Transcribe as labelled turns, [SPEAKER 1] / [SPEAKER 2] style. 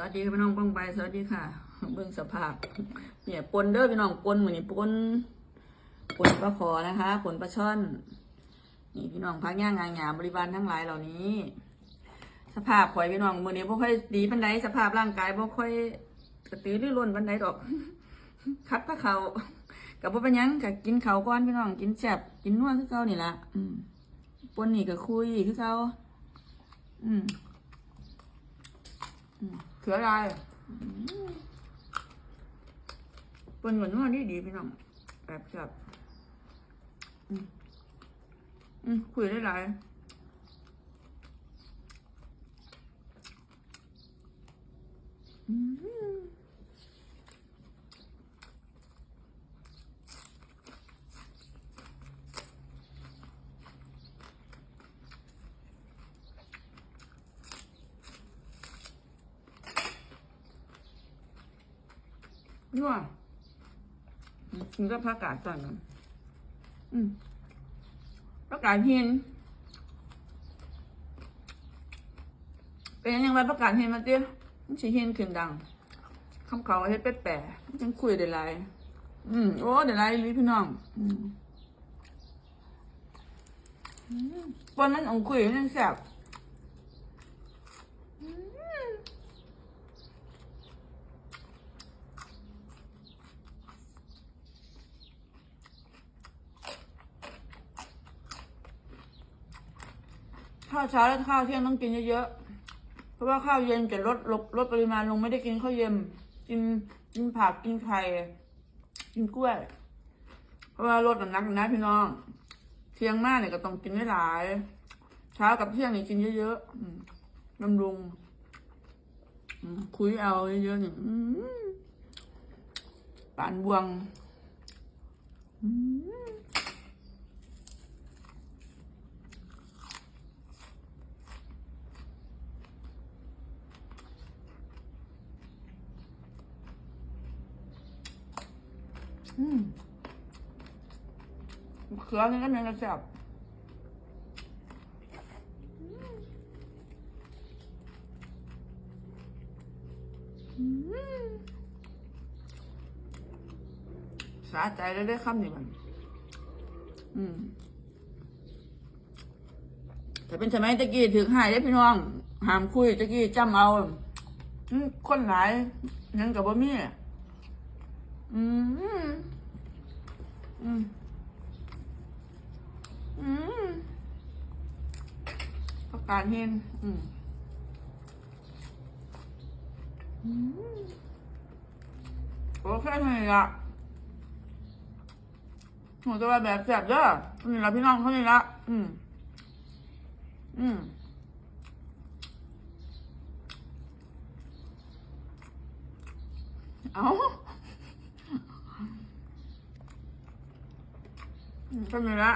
[SPEAKER 1] วัสดีพี่น้องป้องไปสวัสดีค่ะ เบิ่งสภาพ เนี่ยปนเด้อพี่น้องปนเหมือนนี่ปนปนปลาขอนะคะปนปลาช่อน นี่พี่น้องพักย่างงานหยาบริบาลทั้งหลายเหล่านี้ สภาพข่อยพี่น้องมือนี้บ่ค่อยดีปันใดสภาพร่างกายบ่ค่อยกระตือรือร้นปันใดดอก คัดพระเขากับบ่เป็นยังกับกินเขาวก่อนพี่น้องกินแซ่บกินนัวคือเก่านี่ละอืมปนนี่ก็คุยคือเก่าอืม เขือลายเป็นเหมือนว่านี่ดีพี่น้องแบบแบบอืมอืมคุยได้หลายอืม นัวกินก็ผักกาดก่อนนะอืมผักกาดหินเป็นยังไงประกาศเห็นมาเตี้ยมันสิเห็นขึ้นดังคำเขาเฮ็ดแปะๆมังคุยได้หลายอืมโอ้ได้หลายลีพี่น้อง อืมวันนั้นองคุยยังแซ่บอืม ข้าวเช้าและข้าวเที่ยงต้องกินเยอะๆ เพราะว่าข้าวเย็นจะลดลดลดปริมาณลงไม่ได้กินข้าวเย็น กินกินผักกินไข่กินกล้วย เพราะว่าลดน้ำหนักนะพี่น้องเที่ยงมากเนี่ยก็ต้องกินหลายเช้ากับเที่ยงนี่กินเยอะๆอืมบำรุงคุยเอาเยอะๆนี่ปานบวง อืม อืมเขือนี่ก็เป็นกระแสบสาใจแล้ได้คำนี้มัน อืมแต่เป็นสมัยตะกี้ถือหายได้พี่น้องหามคุยตะกี้จำเอาอคนหลายยังกับบ่มี อืม อืม อืมประกาศเห็นอืม อืมโอเคไหมละหนูจะว่าแบบแสบเด้อนี่ละพี่น้องเขานี่ละอืม อืมเอา อืมก็มีละ